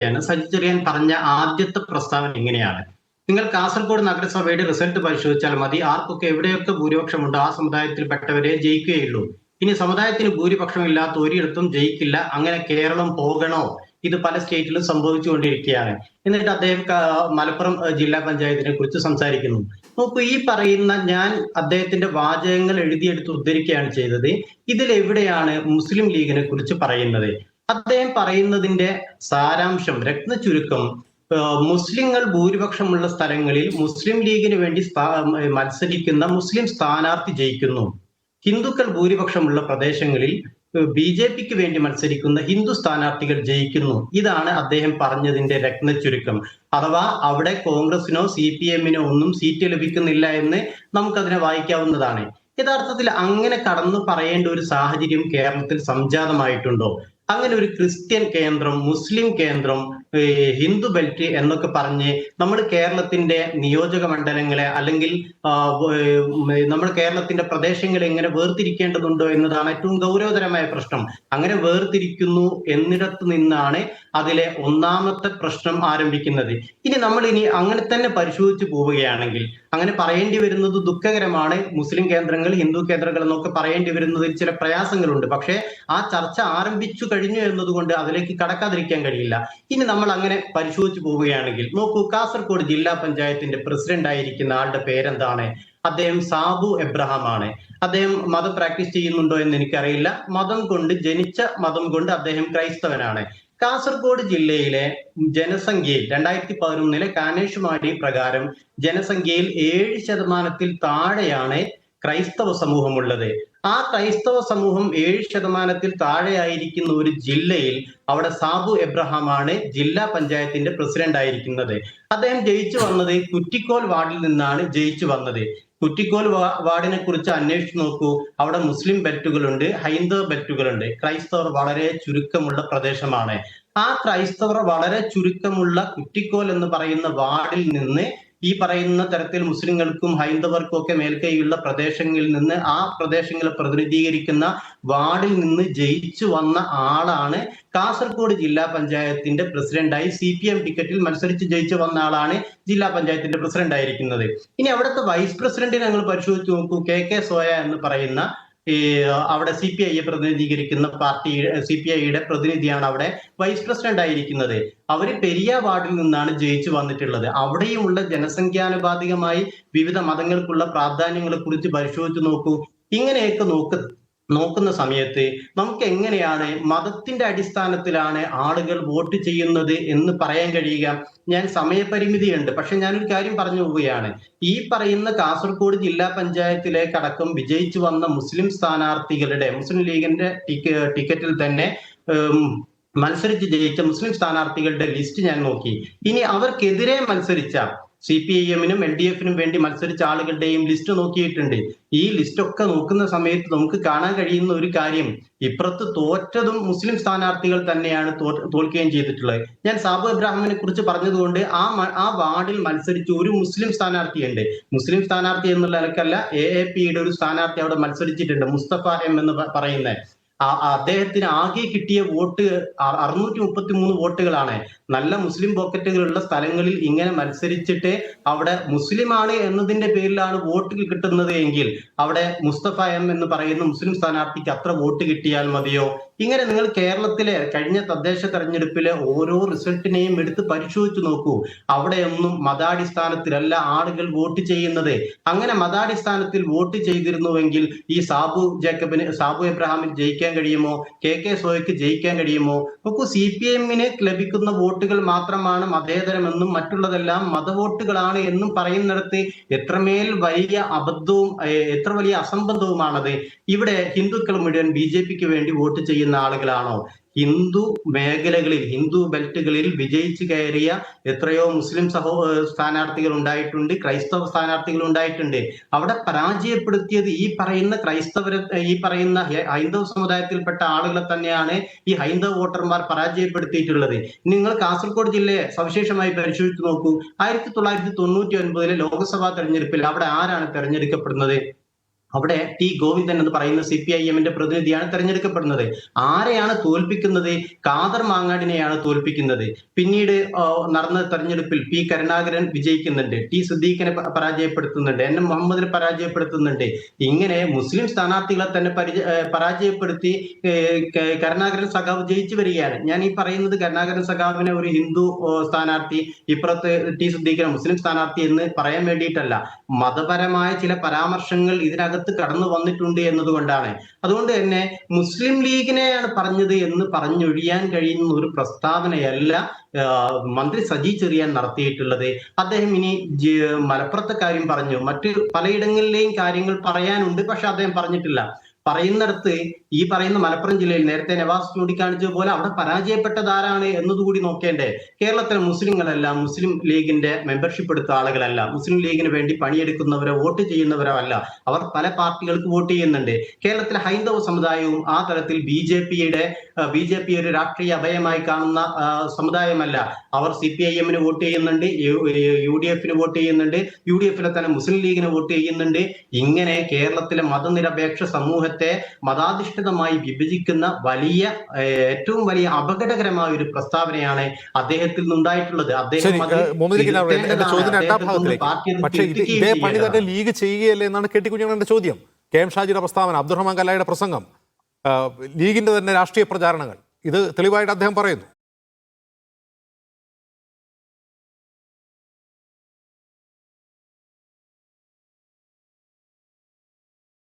ചോദിക്കുകയാണ് സജി ചെറിയാൻ പറഞ്ഞ ആദ്യത്തെ പ്രസ്താവന എങ്ങനെയാണ് നിങ്ങൾ കാസർഗോഡ് നഗരസഭയുടെ റിസൾട്ട് പരിശോധിച്ചാൽ മതി. ആർക്കൊക്കെ എവിടെയൊക്കെ ഭൂരിപക്ഷമുണ്ടോ ആ സമുദായത്തിൽപ്പെട്ടവരെ ജയിക്കുകയുള്ളൂ. ഇനി സമുദായത്തിന് ഭൂരിപക്ഷം ഇല്ലാത്ത ഒരിടത്തും ജയിക്കില്ല. അങ്ങനെ കേരളം പോകണോ? ഇത് പല സ്റ്റേറ്റിലും സംഭവിച്ചുകൊണ്ടിരിക്കുകയാണ്. എന്നിട്ട് അദ്ദേഹം മലപ്പുറം ജില്ലാ പഞ്ചായത്തിനെ കുറിച്ച് സംസാരിക്കുന്നു. നോക്കൂ ഈ പറയുന്ന ഞാൻ അദ്ദേഹത്തിന്റെ വാചകങ്ങൾ എഴുതിയെടുത്ത് ഉദ്ധരിക്കുകയാണ് ചെയ്തത്. ഇതിൽ എവിടെയാണ് മുസ്ലിം ലീഗിനെ കുറിച്ച് പറയുന്നത്? അദ്ദേഹം പറയുന്നതിന്റെ സാരാംശം രത്ന ചുരുക്കം മുസ്ലിങ്ങൾ ഭൂരിപക്ഷമുള്ള സ്ഥലങ്ങളിൽ മുസ്ലിം ലീഗിന് വേണ്ടി മത്സരിക്കുന്ന മുസ്ലിം സ്ഥാനാർത്ഥി ജയിക്കുന്നു. ഹിന്ദുക്കൾ ഭൂരിപക്ഷമുള്ള പ്രദേശങ്ങളിൽ ബി ജെ പിക്ക് വേണ്ടി മത്സരിക്കുന്ന ഹിന്ദു സ്ഥാനാർത്ഥികൾ ജയിക്കുന്നു. ഇതാണ് അദ്ദേഹം പറഞ്ഞതിന്റെ രത്ന ചുരുക്കം. അഥവാ അവിടെ കോൺഗ്രസിനോ സി പി എമ്മിനോ ഒന്നും സീറ്റ് ലഭിക്കുന്നില്ല എന്ന് നമുക്കതിനെ വായിക്കാവുന്നതാണ്. യഥാർത്ഥത്തിൽ അങ്ങനെ കടന്നു പറയേണ്ട ഒരു സാഹചര്യം കേരളത്തിൽ സംജാതമായിട്ടുണ്ടോ? അങ്ങനെ ഒരു ക്രിസ്ത്യൻ കേന്ദ്രം മുസ്ലിം കേന്ദ്രം ഹിന്ദു ബെൽറ്റ് എന്നൊക്കെ പറഞ്ഞ് നമ്മൾ കേരളത്തിന്റെ നിയോജക മണ്ഡലങ്ങളെ അല്ലെങ്കിൽ നമ്മുടെ കേരളത്തിന്റെ പ്രദേശങ്ങളെ എങ്ങനെ വേർതിരിക്കേണ്ടതുണ്ടോ എന്നതാണ് ഏറ്റവും ഗൗരവതരമായ പ്രശ്നം. അങ്ങനെ വേർതിരിക്കുന്നു എന്നിടത്ത് നിന്നാണ് അതിലെ ഒന്നാമത്തെ പ്രശ്നം ആരംഭിക്കുന്നത്. ഇനി നമ്മൾ ഇനി അങ്ങനെ തന്നെ പരിശോധിച്ചു പോവുകയാണെങ്കിൽ അങ്ങനെ പറയേണ്ടി വരുന്നത് ദുഃഖകരമാണ്. മുസ്ലിം കേന്ദ്രങ്ങൾ ഹിന്ദു കേന്ദ്രങ്ങൾ എന്നൊക്കെ പറയേണ്ടി വരുന്നതിൽ ചില പ്രയാസങ്ങളുണ്ട്. പക്ഷേ ആ ചർച്ച ആരംഭിച്ചു കഴിഞ്ഞു എന്നതുകൊണ്ട് അതിലേക്ക് കടക്കാതിരിക്കാൻ കഴിയില്ല. ഇനി നമ്മൾ അങ്ങനെ പരിശോധിച്ചു പോവുകയാണെങ്കിൽ നോക്കൂ കാസർഗോഡ് ജില്ലാ പഞ്ചായത്തിന്റെ പ്രസിഡന്റ് ആയിരിക്കുന്ന ആളുടെ പേരെന്താണ്? അദ്ദേഹം സാബു എബ്രഹാം ആണ്. അദ്ദേഹം മതം പ്രാക്ടീസ് ചെയ്യുന്നുണ്ടോ എന്ന് എനിക്കറിയില്ല. മതം കൊണ്ട് ജനിച്ച മതം കൊണ്ട് അദ്ദേഹം ക്രൈസ്തവനാണ്. കാസർഗോഡ് ജില്ലയിലെ ജനസംഖ്യയിൽ രണ്ടായിരത്തി പതിനൊന്നിലെ കാനേഷുമാരി പ്രകാരം ജനസംഖ്യയിൽ ഏഴ് ശതമാനത്തിൽ താഴെയാണ് ക്രൈസ്തവ സമൂഹമുള്ളത്. ആ ക്രൈസ്തവ സമൂഹം ഏഴ് ശതമാനത്തിൽ താഴെയായിരിക്കുന്ന ഒരു ജില്ലയിൽ അവിടെ സാബു എബ്രഹാം ആണ് ജില്ലാ പഞ്ചായത്തിന്റെ പ്രസിഡന്റ് ആയിരിക്കുന്നത്. അദ്ദേഹം ജയിച്ചു വന്നത് കുറ്റിക്കോൽ വാർഡിൽ നിന്നാണ് ജയിച്ചു വന്നത്. കുറ്റിക്കോൽ വാർഡിനെ കുറിച്ച് അന്വേഷിച്ചു നോക്കൂ. അവിടെ മുസ്ലിം ബെറ്റുകളുണ്ട് ഹൈന്ദവ ബെറ്റുകളുണ്ട്. ക്രൈസ്തവർ വളരെ ചുരുക്കമുള്ള പ്രദേശമാണ്. ആ ക്രൈസ്തവർ വളരെ ചുരുക്കമുള്ള കുറ്റിക്കോൽ എന്ന് പറയുന്ന വാർഡിൽ നിന്ന് ഈ പറയുന്ന തരത്തിൽ മുസ്ലിങ്ങൾക്കും ഹൈന്ദവർക്കും ഒക്കെ മേൽക്കൈയുള്ള പ്രദേശങ്ങളിൽ നിന്ന് ആ പ്രദേശങ്ങളെ പ്രതിനിധീകരിക്കുന്ന വാർഡിൽ നിന്ന് ജയിച്ചു വന്ന ആളാണ് കാസർഗോഡ് ജില്ലാ പഞ്ചായത്തിന്റെ പ്രസിഡന്റായി സി പി എം ടിക്കറ്റിൽ മത്സരിച്ച് ജയിച്ചു വന്ന ആളാണ് ജില്ലാ പഞ്ചായത്തിന്റെ പ്രസിഡന്റ് ആയിരിക്കുന്നത് ഇനി അവിടുത്തെ വൈസ് പ്രസിഡന്റിനെ ഞങ്ങൾ പരിശോധിച്ച് നോക്കൂ. കെ കെ സോയ എന്ന് പറയുന്ന ഈ അവിടെ സി പി ഐയെ പ്രതിനിധീകരിക്കുന്ന പാർട്ടി സി പി ഐയുടെ പ്രതിനിധിയാണ് അവിടെ വൈസ് പ്രസിഡന്റ് ആയിരിക്കുന്നത്. അവർ പെരിയ വാർഡിൽ നിന്നാണ് ജയിച്ചു വന്നിട്ടുള്ളത്. അവിടെയുമുള്ള ജനസംഖ്യാനുപാതികമായി വിവിധ മതങ്ങൾക്കുള്ള പ്രാധാന്യങ്ങളെ കുറിച്ച് പരിശോധിച്ച് നോക്കൂ. ഇങ്ങനെയൊക്കെ നോക്ക് നോക്കുന്ന സമയത്ത് നമുക്ക് എങ്ങനെയാണ് മതത്തിന്റെ അടിസ്ഥാനത്തിലാണ് ആളുകൾ വോട്ട് ചെയ്യുന്നത് എന്ന് പറയാൻ കഴിയുക? ഞാൻ സമയപരിമിതിയുണ്ട്. പക്ഷെ ഞാനൊരു കാര്യം പറഞ്ഞു പോവുകയാണ്. ഈ പറയുന്ന കാസർഗോഡ് ജില്ലാ പഞ്ചായത്തിലേക്കടക്കം വിജയിച്ചു വന്ന മുസ്ലിം സ്ഥാനാർത്ഥികളുടെ മുസ്ലിം ലീഗിന്റെ ടിക്കറ്റിൽ തന്നെ മത്സരിച്ച് ജയിച്ച മുസ്ലിം സ്ഥാനാർത്ഥികളുടെ ലിസ്റ്റ് ഞാൻ നോക്കി. ഇനി അവർക്കെതിരെ മത്സരിച്ച സി പി ഐ എമ്മിനും എൽ ഡി എഫിനും വേണ്ടി മത്സരിച്ച ആളുകളുടെയും ലിസ്റ്റ് നോക്കിയിട്ടുണ്ട്. ഈ ലിസ്റ്റ് ഒക്കെ നോക്കുന്ന സമയത്ത് നമുക്ക് കാണാൻ കഴിയുന്ന ഒരു കാര്യം ഇപ്പുറത്ത് തോറ്റതും മുസ്ലിം സ്ഥാനാർത്ഥികൾ തന്നെയാണ് തോൽക്കുകയും ചെയ്തിട്ടുള്ളത്. ഞാൻ സാബു ഇബ്രാഹിമിനെ കുറിച്ച് പറഞ്ഞതുകൊണ്ട് ആ ആ വാർഡിൽ മത്സരിച്ച ഒരു മുസ്ലിം സ്ഥാനാർത്ഥിയുണ്ട്. മുസ്ലിം സ്ഥാനാർത്ഥി എന്നുള്ള നിലക്കല്ല എ എ പിയുടെ ഒരു സ്ഥാനാർത്ഥി അവിടെ മത്സരിച്ചിട്ടുണ്ട് മുസ്തഫ എം എന്ന് പ- പറയുന്ന. ആ- ആ അദ്ദേഹത്തിന് ആകെ കിട്ടിയ വോട്ട് അറുന്നൂറ്റി മുപ്പത്തി മൂന്ന് വോട്ടുകളാണ്. നല്ല മുസ്ലിം പോക്കറ്റുകളുള്ള സ്ഥലങ്ങളിൽ ഇങ്ങനെ മത്സരിച്ചിട്ട് അവിടെ മുസ്ലിമാണ് എന്നതിന്റെ പേരിലാണ് വോട്ട് കിട്ടുന്നത് എങ്കിൽ അവിടെ മുസ്തഫ എം എന്ന് പറയുന്ന മുസ്ലിം സ്ഥാനാർത്ഥിക്ക് അത്ര വോട്ട് കിട്ടിയാൽ മതിയോ? ഇങ്ങനെ നിങ്ങൾ കേരളത്തിലെ കഴിഞ്ഞ തദ്ദേശ തെരഞ്ഞെടുപ്പിലെ ഓരോ റിസൾട്ടിനെയും എടുത്ത് പരിശോധിച്ചു നോക്കൂ. അവിടെയൊന്നും മതാടിസ്ഥാനത്തിലല്ല ആളുകൾ വോട്ട് ചെയ്യുന്നത്. അങ്ങനെ മതാടിസ്ഥാനത്തിൽ വോട്ട് ചെയ്തിരുന്നുവെങ്കിൽ ഈ സാബു ജേക്കബിന് സാബു എബ്രഹാമിന് ജയിക്കാൻ കഴിയുമോ? കെ കെ സോയ്ക്ക് ജയിക്കാൻ കഴിയുമോ? നോക്കൂ സി പി എമ്മിന് ലഭിക്കുന്ന വോട്ടുകൾ മാത്രമാണ് മതേതരമെന്നും മറ്റുള്ളതെല്ലാം മതവോട്ടുകളാണ് എന്നും പറയുന്നിടത്ത് എത്രമേൽ വലിയ അബദ്ധവും എത്ര വലിയ അസംബന്ധവുമാണത്. ഇവിടെ ഹിന്ദുക്കൾ മുഴുവൻ ബി ജെ പിക്ക് വേണ്ടി വോട്ട് ചെയ്യുന്ന ആളുകളാണോ? ഹിന്ദു മേഖലകളിൽ ഹിന്ദു ബെൽറ്റുകളിൽ വിജയിച്ചു കയറിയ എത്രയോ മുസ്ലിം സഹോ സ്ഥാനാർത്ഥികൾ ഉണ്ടായിട്ടുണ്ട് ക്രൈസ്തവ സ്ഥാനാർത്ഥികൾ ഉണ്ടായിട്ടുണ്ട്. അവിടെ പരാജയപ്പെടുത്തിയത് ഈ പറയുന്ന ക്രൈസ്തവര ഈ പറയുന്ന ഹൈന്ദവ സമുദായത്തിൽപ്പെട്ട ആളുകളെ തന്നെയാണ് ഈ ഹൈന്ദവ വോട്ടർമാർ പരാജയപ്പെടുത്തിയിട്ടുള്ളത്. നിങ്ങൾ കാസർഗോഡ് ജില്ലയെ സവിശേഷമായി പരിശോധിച്ചു നോക്കൂ. ആയിരത്തി തൊള്ളായിരത്തി തൊണ്ണൂറ്റി ഒൻപതിലെ ലോക്സഭാ തെരഞ്ഞെടുപ്പിൽ അവിടെ ആരാണ് തെരഞ്ഞെടുക്കപ്പെടുന്നത്? അവിടെ ടി ഗോവിന്ദൻ എന്ന് പറയുന്ന സി പി ഐ എമ്മിന്റെ പ്രതിനിധിയാണ് തെരഞ്ഞെടുക്കപ്പെടുന്നത്. ആരെയാണ് തോൽപ്പിക്കുന്നത്? കാദർ മാങ്ങാടിനെയാണ് തോൽപ്പിക്കുന്നത്. പിന്നീട് നടന്ന തെരഞ്ഞെടുപ്പിൽ പി കരുണാകരൻ വിജയിക്കുന്നുണ്ട്. ടി സുദ്ദീഖിനെ പരാജയപ്പെടുത്തുന്നുണ്ട്. എൻ എം മുഹമ്മദിനെ പരാജയപ്പെടുത്തുന്നുണ്ട്. ഇങ്ങനെ മുസ്ലിം സ്ഥാനാർത്ഥികളെ തന്നെ പരാജയപ്പെടുത്തി കരുണാകരൻ സഖാവ് ജയിച്ചു വരികയാണ്. ഞാൻ ഈ പറയുന്നത് കരുണാകരൻ സഖാവിനെ ഒരു ഹിന്ദു സ്ഥാനാർത്ഥി ഇപ്പുറത്ത് ടി സുദ്ദീഖിനെ മുസ്ലിം സ്ഥാനാർത്ഥി എന്ന് പറയാൻ വേണ്ടിയിട്ടല്ല. മതപരമായ ചില പരാമർശങ്ങൾ ഇതിനകത്ത് കടന്നു വന്നിട്ടുണ്ട് എന്നതുകൊണ്ടാണ്. അതുകൊണ്ട് തന്നെ മുസ്ലിം ലീഗിനെയാണ് പറഞ്ഞത് എന്ന് പറഞ്ഞൊഴിയാൻ കഴിയുന്ന ഒരു പ്രസ്താവനയല്ല മന്ത്രി സജി ചെറിയാൻ നടത്തിയിട്ടുള്ളത്. അദ്ദേഹം ഇനി മലപ്പുറത്തെ കാര്യം പറഞ്ഞു. മറ്റ് പലയിടങ്ങളിലെയും കാര്യങ്ങൾ പറയാനുണ്ട് പക്ഷെ അദ്ദേഹം പറഞ്ഞിട്ടില്ല. പറയുന്നിടത്ത് ഈ പറയുന്ന മലപ്പുറം ജില്ലയിൽ നേരത്തെ നവാസ് ചൂണ്ടിക്കാണിച്ചതുപോലെ അവിടെ പരാജയപ്പെട്ടത് ആരാണ് എന്നതുകൂടി നോക്കേണ്ടേ. കേരളത്തിലെ മുസ്ലിങ്ങളല്ല മുസ്ലിം ലീഗിന്റെ മെമ്പർഷിപ്പ് എടുത്ത ആളുകളല്ല. മുസ്ലിം ലീഗിന് വേണ്ടി പണിയെടുക്കുന്നവരോ വോട്ട് ചെയ്യുന്നവരോ അല്ല. അവർ പല പാർട്ടികൾക്ക് വോട്ട് ചെയ്യുന്നുണ്ട്. കേരളത്തിലെ ഹൈന്ദവ സമുദായവും ആ തരത്തിൽ ബി ജെ പിയുടെ ബി ജെ പി ഒരു രാഷ്ട്രീയ അഭയമായി കാണുന്ന സമുദായമല്ല. അവർ സി പി ഐ എമ്മിന് വോട്ട് ചെയ്യുന്നുണ്ട് യു ഡി എഫിന് വോട്ട് ചെയ്യുന്നുണ്ട് യു ഡി എഫിലെ തന്നെ മുസ്ലിം ലീഗിന് വോട്ട് ചെയ്യുന്നുണ്ട്. ഇങ്ങനെ കേരളത്തിലെ മതനിരപേക്ഷ സമൂഹത്തെ മതാധിഷ്ഠിതമായി വിഭജിക്കുന്ന വലിയ ഏറ്റവും വലിയ അപകടകരമായ ഒരു പ്രസ്താവനയാണ് അദ്ദേഹത്തിൽ നിന്നുണ്ടായിട്ടുള്ളത്. അദ്ദേഹം പക്ഷേ ഇത് പണി തന്നെ ലീഗ് ചെയ്യുകയല്ലേ എന്നാണ് കെ ടി ചോദ്യം. കെ എം ഷാജിയുടെ പ്രസ്താവന അബ്ദുറഹ്മാൻ കല്ലായുടെ പ്രസംഗം ലീഗിന്റെ തന്നെ രാഷ്ട്രീയ പ്രചാരണങ്ങൾ. ഇത് തെളിവായിട്ട് അദ്ദേഹം പറയുന്നു.